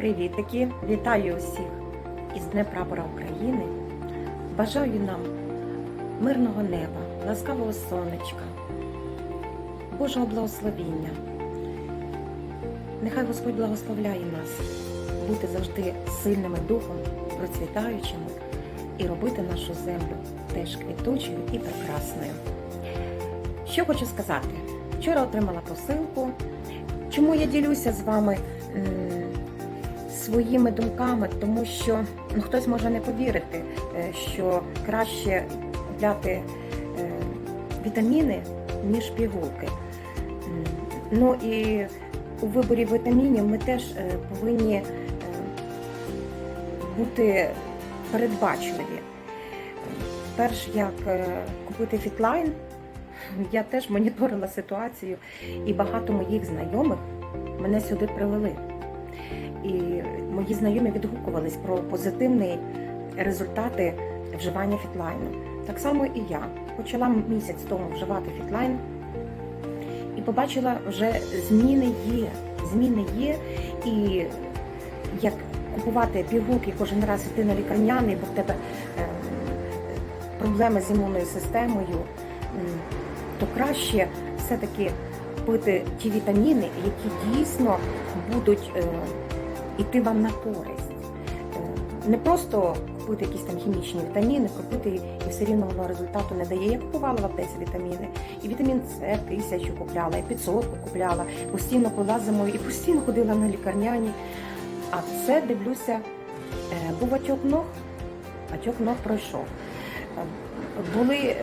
Привітики! Вітаю усіх із Дня Прапора України. Бажаю нам мирного неба, ласкавого сонечка, Божого благословіння. Нехай Господь благословляє нас бути завжди сильними духом, процвітаючими і робити нашу землю теж квітучою і прекрасною. Що хочу сказати? Вчора отримала посилку. Чому я ділюся з вами своїми думками? Тому що ну, хтось може не повірити, е, що краще купляти е, вітаміни, ніж пігулки. Ну і у виборі вітамінів ми теж е, повинні бути передбачливі. Перш як купити фітлайн, я теж моніторила ситуацію, і багато моїх знайомих мене сюди привели. І мої знайомі відгукувались про позитивні результати вживання фітлайну. Так само і я почала місяць тому вживати фітлайн і побачила, вже зміни є. Зміни є, і як купувати пігулки кожен раз іти на лікарняний, бо в тебе е, проблеми з імунною системою, то краще все-таки пити ті вітаміни, які дійсно будуть йти вам на користь. Е, Не просто купити якісь там хімічні вітаміни, купити і все рівно воно результату не дає. Я купувала в аптеці вітаміни. І вітамін С тисячу купляла, і 500 купляла, постійно пила зимою і постійно ходила на лікарняні. А це дивлюся, е, був отек ног, отек ног пройшов. Е, Були,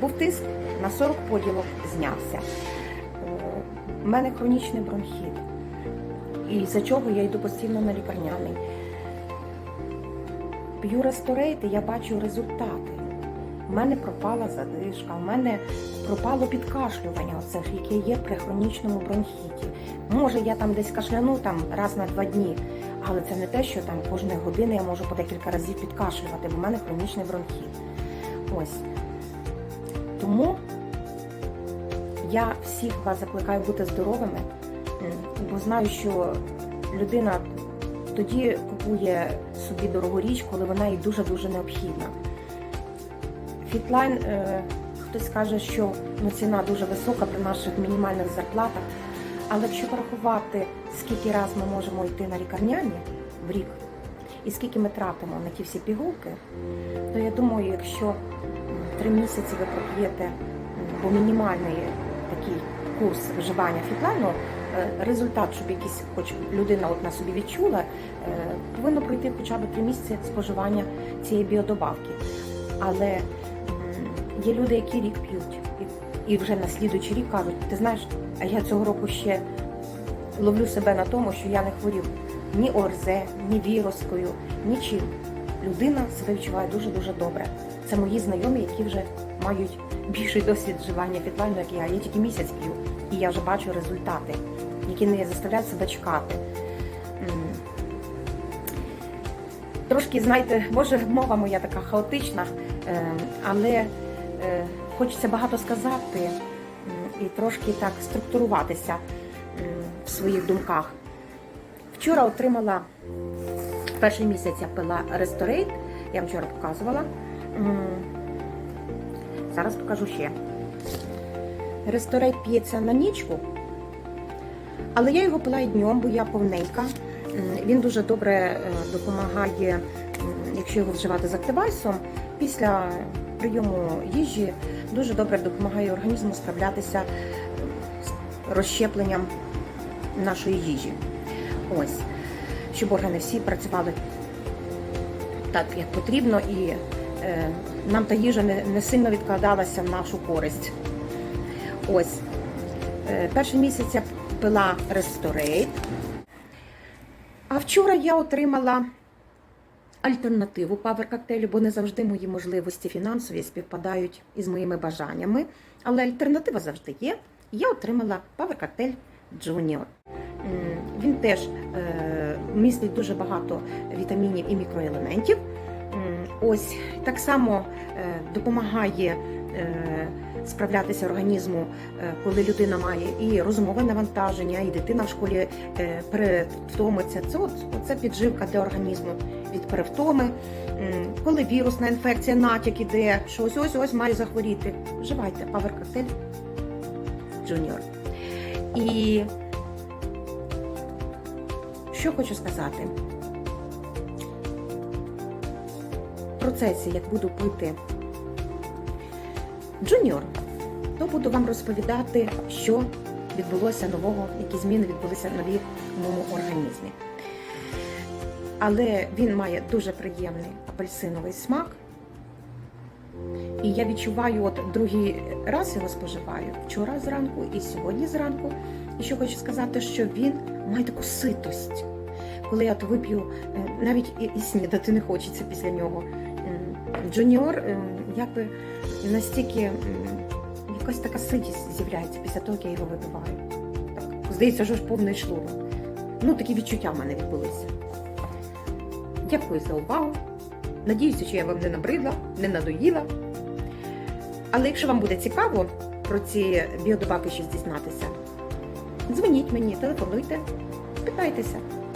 був тиск на 40 поділок знявся. У мене хронічний бронхіт. І за чого я йду постійно на лікарняний. П'ю ресторейт і я бачу результати. У мене пропала задишка, у мене пропало підкашлювання, оце яке є при хронічному бронхіті. Може, я там десь кашляну там раз на два дні, але це не те, що там кожної години я можу по декілька разів підкашлювати, бо в мене хронічний бронхіт. Ось. Тому я всіх вас закликаю бути здоровими, бо знаю, що людина тоді купує собі дорогу річ, коли вона їй дуже-дуже необхідна. Фітлайн, е, хтось каже, що ну, ціна дуже висока при наших мінімальних зарплатах. Але якщо порахувати, скільки раз ми можемо йти на лікарняні в рік, і скільки ми тратимо на ті всі пігулки, то я думаю, якщо три місяці ви проп'єте, бо мінімальний курс вживання фітлайну, е, результат, щоб якийсь, хоч людина от на собі відчула, е, повинно пройти хоча б три місяці споживання цієї біодобавки. Але є люди, які рік п'ють, і, вже на слідуючий рік кажуть, ти знаєш, а я цього року ще ловлю себе на тому, що я не хворів ні ОРЗ, ні вірускою, нічим. Людина себе відчуває дуже-дуже добре. Це мої знайомі, які вже мають більший досвід вживання фітлайну, як я. Я тільки місяць п'ю, і я вже бачу результати, які не заставляють себе чекати. Трошки, знаєте, може, мова моя така хаотична, е, але е, хочеться багато сказати і трошки так структуруватися в своїх думках. Вчора отримала перший місяць я пила Ресторейт, я вчора показувала. Зараз покажу ще. Ресторейт п'ється на нічку, але я його пила і днем, бо я повненька. Він дуже добре е, допомагає, якщо його вживати з активайсом, після прийому їжі дуже добре допомагає організму справлятися з розщепленням нашої їжі. Ось, щоб органи всі працювали так, як потрібно, і е, нам та їжа не, не сильно відкладалася в нашу користь. Ось, е, перший місяць я пила Ресторейт. А вчора я отримала альтернативу павер коктейлю, бо не завжди мої можливості фінансові співпадають із моїми бажаннями. Але альтернатива завжди є. Я отримала павер коктейль Junior. Він теж е, містить дуже багато вітамінів і мікроелементів. Ось так само е, допомагає е, справлятися організму, е, коли людина має і розумове навантаження, і дитина в школі перевтомиться. Це це підживка для організму від перевтоми. Коли вірусна інфекція, натяк іде, що ось ось ось має захворіти. Вживайте Power Cocktail Junior. І що хочу сказати? Процесі, як буду пити Junior, то буду вам розповідати, що відбулося нового, які зміни відбулися нові в моєму організмі. Але він має дуже приємний апельсиновий смак. І я відчуваю, от другий раз його споживаю вчора зранку і сьогодні зранку. І що хочу сказати, що він має таку ситость. Коли я от вип'ю, е, навіть і снідати не хочеться після нього. Джуніор, е, якби настільки якась така ситість з'являється після того, як я його випиваю. Так, здається, що ж повний шлунок. Ну, такі відчуття в мене відбулися. Дякую за увагу. Надіюся, що я вам не набридла, не надоїла. Але якщо вам буде цікаво про ці біодобавки щось дізнатися, дзвоніть мені, телефонуйте, питайтеся.